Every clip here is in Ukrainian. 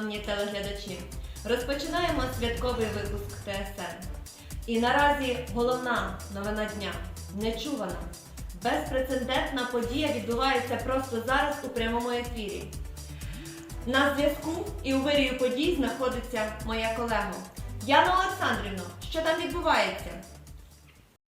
шановні телеглядачі. Розпочинаємо святковий випуск ТСН. І наразі головна новина дня нечувана. Безпрецедентна подія відбувається просто зараз у прямому ефірі. На зв'язку і у вирію подій знаходиться моя колега. Яна Олександрівна, що там відбувається?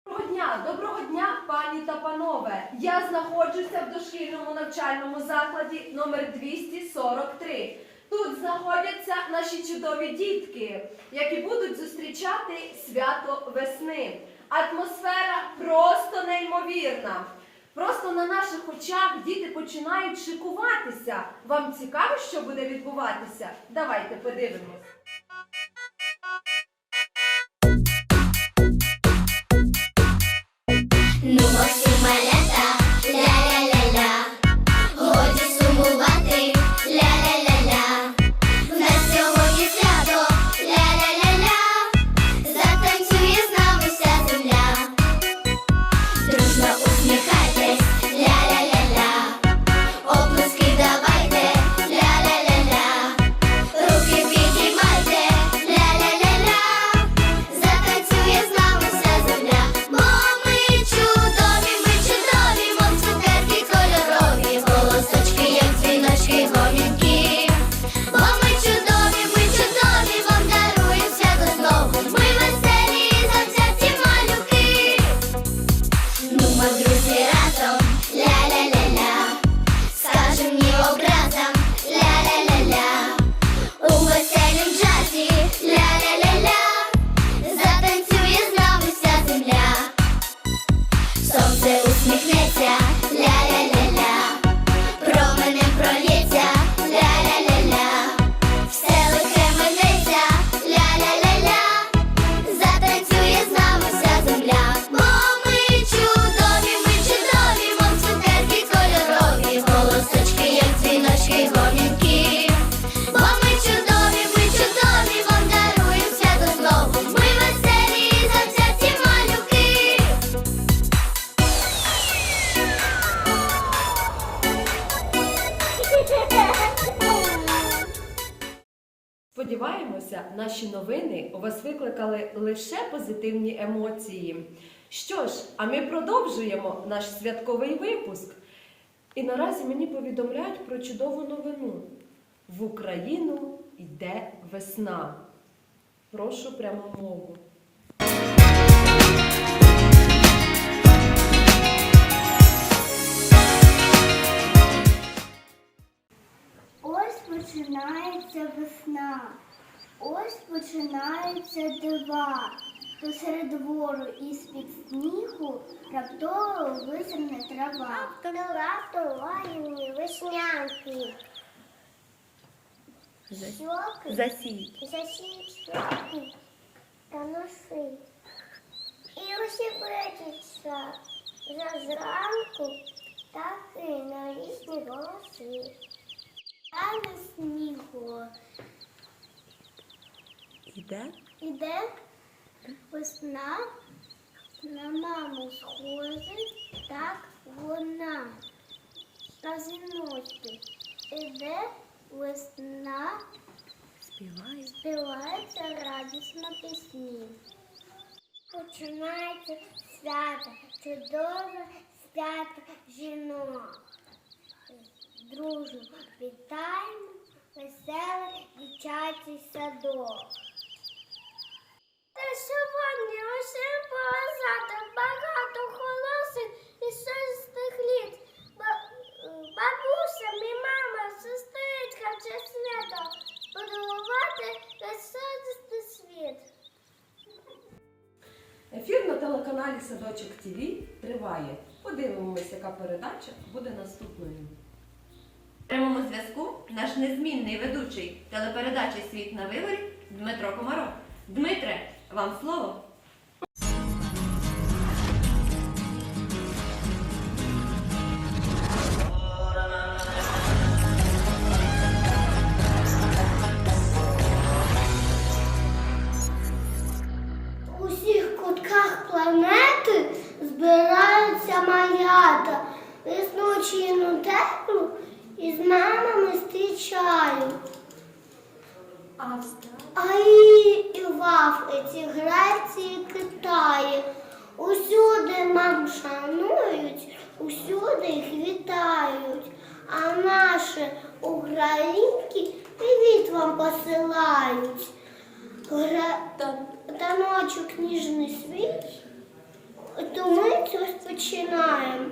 Доброго дня, доброго дня, пані та панове. Я знаходжуся в дошкільному навчальному закладі номер 243. Тут знаходяться наші чудові дітки, які будуть зустрічати свято весни. Атмосфера просто неймовірна. Просто на наших очах діти починають шикуватися. Вам цікаво, що буде відбуватися? Давайте подивимось. Ну, вас викликали лише позитивні емоції. Що ж, а ми продовжуємо наш святковий випуск. І наразі мені повідомляють про чудову новину. В Україну йде весна. Прошу прямо мову. Ось починається весна, ось починаються дива. Посеред двору із під снігу раптово визирне трава. Лагідні веснянки. Щоки Засій. засіють щоки та носи. І усі бачаться за зранку таки на різні голоси. А на снігу Іде? іде весна, на маму схожий, так вона. На зіночки іде весна, Співає. співається радісно пісні. Починається свято, чудове свято жінок. Дружно вітаємо веселий дитячий садок. Передача буде наступною. В прямому зв'язку наш незмінний ведучий телепередачі Світ на виворі Дмитро Комаров. Дмитре, вам слово. Наші українки привіт вам посилають. Гра... Таночок ніжний світ, то ми розпочинаємо.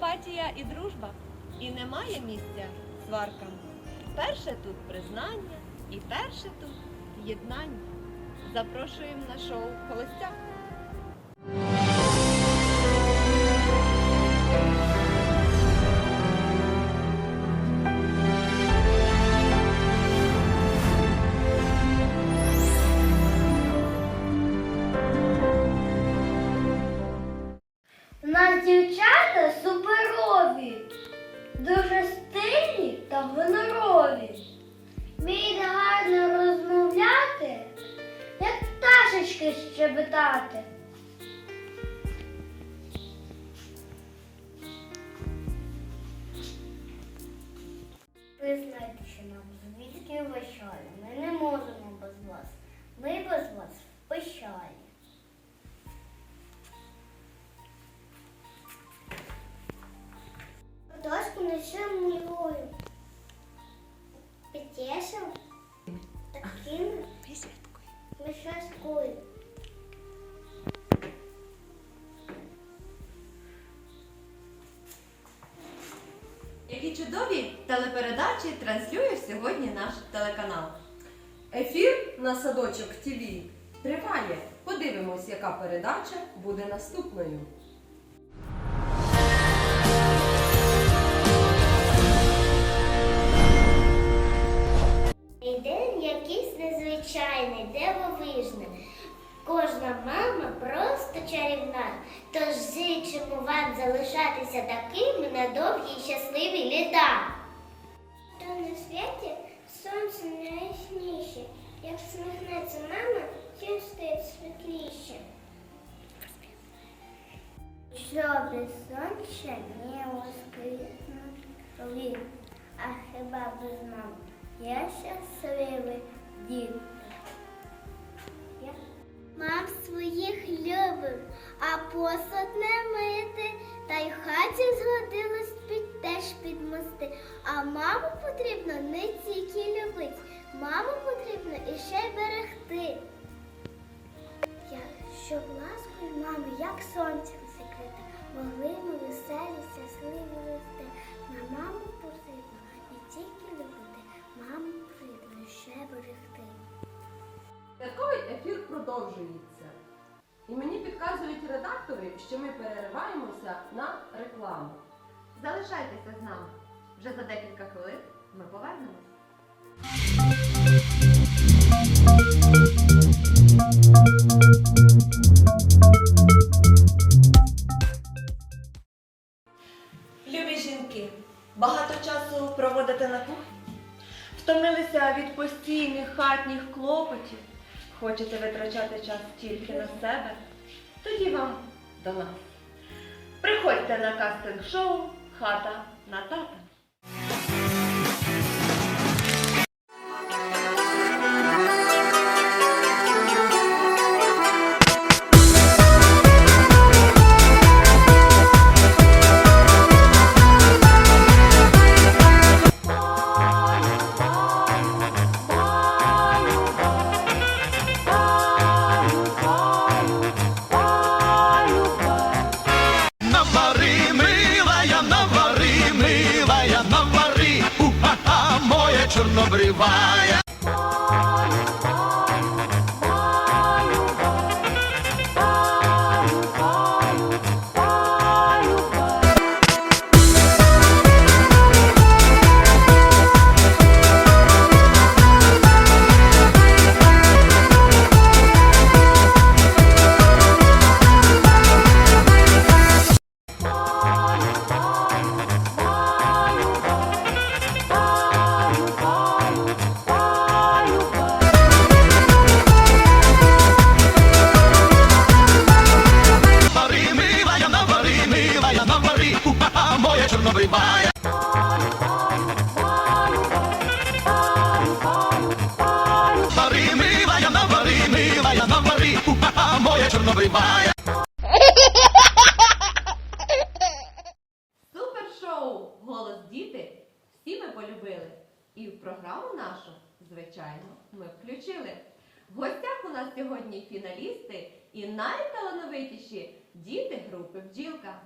Симпатія і дружба, і немає місця сваркам. Перше тут признання, і перше тут єднання. Запрошуємо на шоу Холостяк. Пташечки щебетати. Признайтеся нам, звідки вищали. Ми не можемо без вас. Ми без вас в. Які чудові телепередачі транслює сьогодні наш телеканал. Ефір на садочок ТВ триває. Подивимось, яка передача буде наступною. День якийсь незвичайний, дивовижний. Кожна мама просто чарівна. Тож зичимо вам залишатися такими на довгі й щасливі літа. То на світі сонце найясніше. Як сміхнеться мама, тім стає світліше. Щоб сонце не воскреснуть, а хіба без мами? Я щасливий дід. Сонцем закрити, могли ми веселі, щасливі рости. На маму потрібно не тільки любити, маму потрібно ще берегти. Святковий ефір продовжується. І мені підказують редактори, що ми перериваємося на рекламу. Залишайтеся з нами. Вже за декілька хвилин ми повернемось. Любі Багато часу проводите на кухні? Втомилися від постійних хатніх клопотів? Хочете витрачати час тільки на себе? Тоді вам до нас. Приходьте на кастинг-шоу Хата на тата. Моя моя Супер шоу! Голос діти всі ми полюбили. І в програму нашу, звичайно, ми включили. В гостях у нас сьогодні фіналісти і найталановитіші діти групи Бджілка.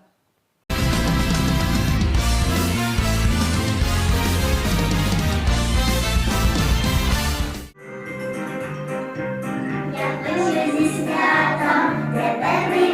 Святом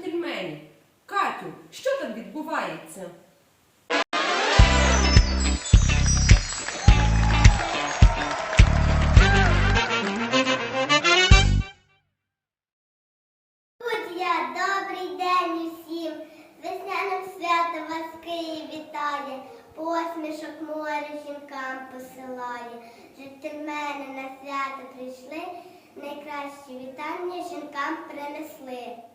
джентльменів. Катю, що там відбувається? Студія, добрий день усім! Весняним святом вас Київ вітає, посмішок море жінкам посилає. Джентльмени на свято прийшли, найкращі вітання жінкам принесли.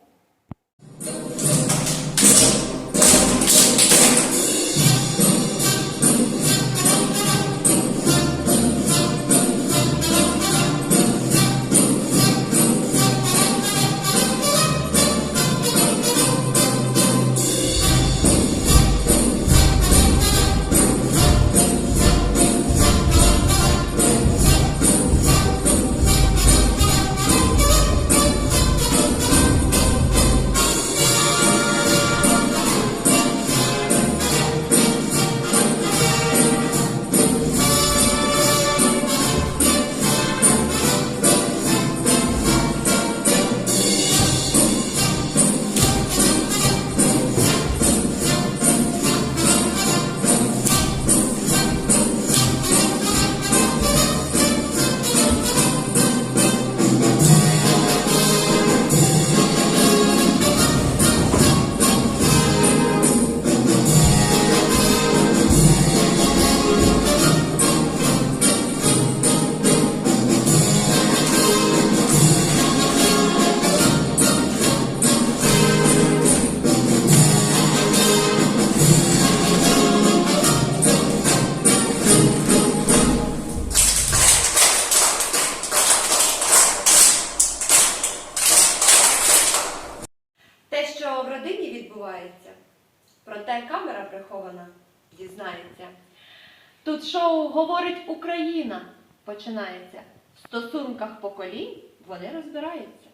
Тут шоу говорить Україна починається. В стосунках поколінь вони розбираються.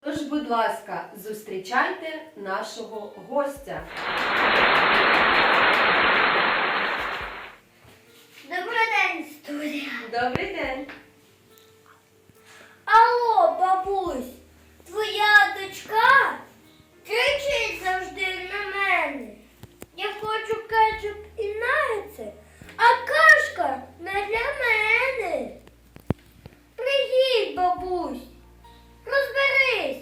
Тож, будь ласка, зустрічайте нашого гостя. Добрий день, студія. Добрий день. Алло, бабусь, твоя дочка кричить завжди на мене. Я хочу кетчуп і нагетси, а кашка не для мене. Приїдь, бабусь, розберись,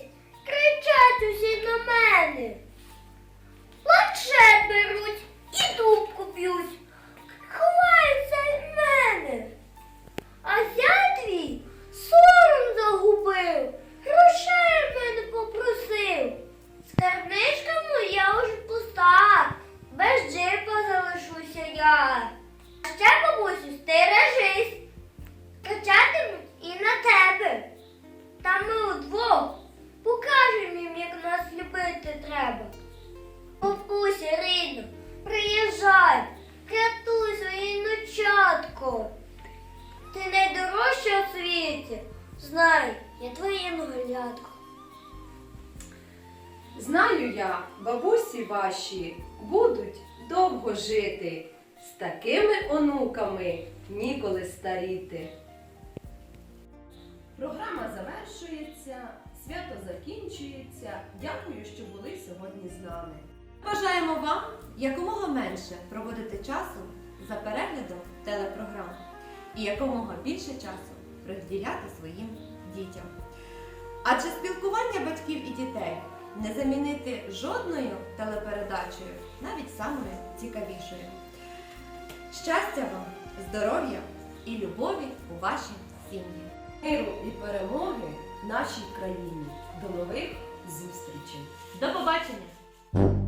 рятуй своє ночатко. Ти найдорожча у світі. Знай, я твоє наглядко. Знаю я, бабусі ваші будуть довго жити. З такими онуками ніколи старіти. Програма завершується, свято закінчується. Дякую, що були сьогодні з нами. Бажаємо вам якомога менше проводити часу за переглядом телепрограм і якомога більше часу приділяти своїм дітям. Адже спілкування батьків і дітей не замінити жодною телепередачею, навіть самою цікавішою. Щастя вам, здоров'я і любові у вашій сім'ї! Миру і перемоги нашій країні. До нових зустрічей! До побачення!